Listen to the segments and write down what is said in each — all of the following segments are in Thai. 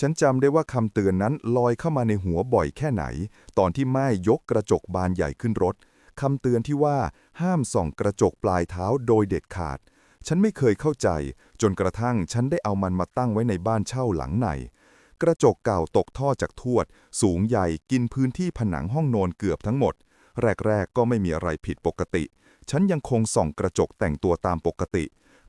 ฉันจำได้ว่าคำเตือนนั้นลอยเข้ามาในหัวบ่อยแค่ไหน ตอนที่แม่ยกกระจกบานใหญ่ขึ้นรถคำเตือนที่ว่าห้ามส่องกระจกปลายเท้าโดยเด็ดขาด ฉันไม่เคยเข้าใจ จนกระทั่งฉันได้เอามันมาตั้งไว้ในบ้านเช่าหลังใน กระจกเก่าตกท่อจากทวด สูงใหญ่กินพื้นที่ผนังห้องนอนเกือบทั้งหมด แรก ๆ ก็ไม่มีอะไรผิดปกติ ฉันยังคงส่องกระจกแต่งตัวตามปกติ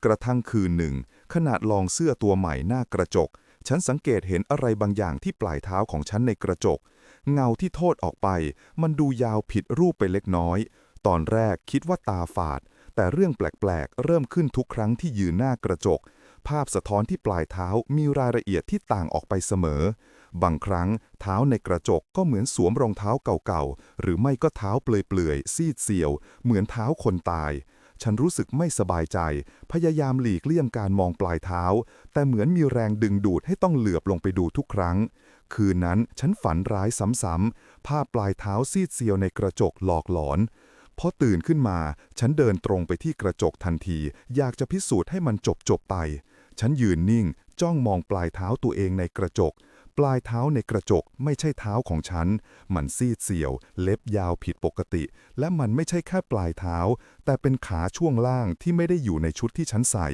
กระทั่งคืนหนึ่ง ขนาดลองเสื้อตัวใหม่หน้ากระจก ฉันสังเกตเห็นอะไรบางอย่างที่ปลายเท้าของฉันในกระจก เงาที่โทษออกไป มันดูยาวผิดรูปไปเล็กน้อย ตอนแรกคิดว่าตาฝาด แต่เรื่องแปลกๆ เริ่มขึ้นทุกครั้งที่ยืนหน้ากระจก ภาพสะท้อนที่ปลายเท้ามีรายละเอียดที่ต่างออกไปเสมอบางครั้งเท้าในกระจกก็เหมือนสวมรองเท้าเก่าๆ หรือไม่ก็เท้าเปลือยๆ ซีดเซียว เหมือนเท้าคนตาย ฉันรู้สึกไม่สบายใจ พยายามหลีกเลี่ยงการมองปลายเท้า แต่เหมือนมีแรงดึงดูดให้ต้องเหลือบลงไปดูทุกครั้ง คืนนั้นฉันฝันร้ายซ้ำๆภาพปลายเท้าซีดเซียวในกระจกหลอกหลอนพอตื่นขึ้นมา ฉันเดินตรงไปที่กระจกทันที อยากจะพิสูจน์ให้มันจบจบๆไป ฉันยืนนิ่ง จ้องมองปลายเท้าตัวเองในกระจก ปลายเท้าในกระจกไม่ใช่เท้าของฉัน มันซีดเสียว เล็บยาวผิดปกติ และมันไม่ใช่แค่ปลายเท้า แต่เป็นขาช่วงล่างที่ไม่ได้อยู่ในชุดที่ฉันใส่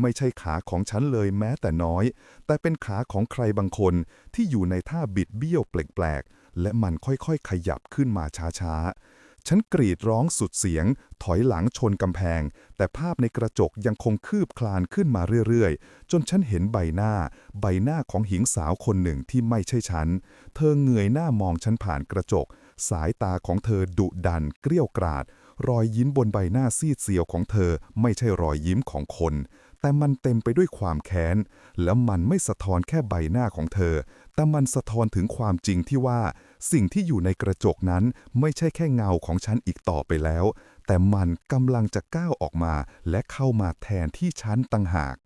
ไม่ใช่ขาของฉันเลยแม้แต่น้อย แต่เป็นขาของใครบางคนที่อยู่ในท่าบิดเบี้ยวแปลกๆและมันค่อยๆ ขยับขึ้นมาช้าๆ ฉันกรีดร้องสุดเสียง ถอยหลังชนกำแพง แต่ภาพในกระจกยังคงคืบคลานขึ้นมาเรื่อยๆ จนฉันเห็นใบหน้า ใบหน้าของหญิงสาวคนหนึ่งที่ไม่ใช่ฉัน เธอเงยหน้ามองฉันผ่านกระจก สายตาของเธอดุดัน เกรี้ยวกราด รอยยิ้มบนใบหน้าซีดเซียวของเธอไม่ใช่รอยยิ้มของคน แต่มันเต็มไปด้วยความแค้น และมันไม่สะท้อนแค่ใบหน้าของเธอ แต่มันสะท้อนถึงความจริงที่ว่า สิ่งที่อยู่ในกระจกนั้นไม่ใช่แค่เงาของฉันอีกต่อไปแล้ว แต่มันกำลังจะก้าวออกมาและเข้ามาแทนที่ฉันต่างหาก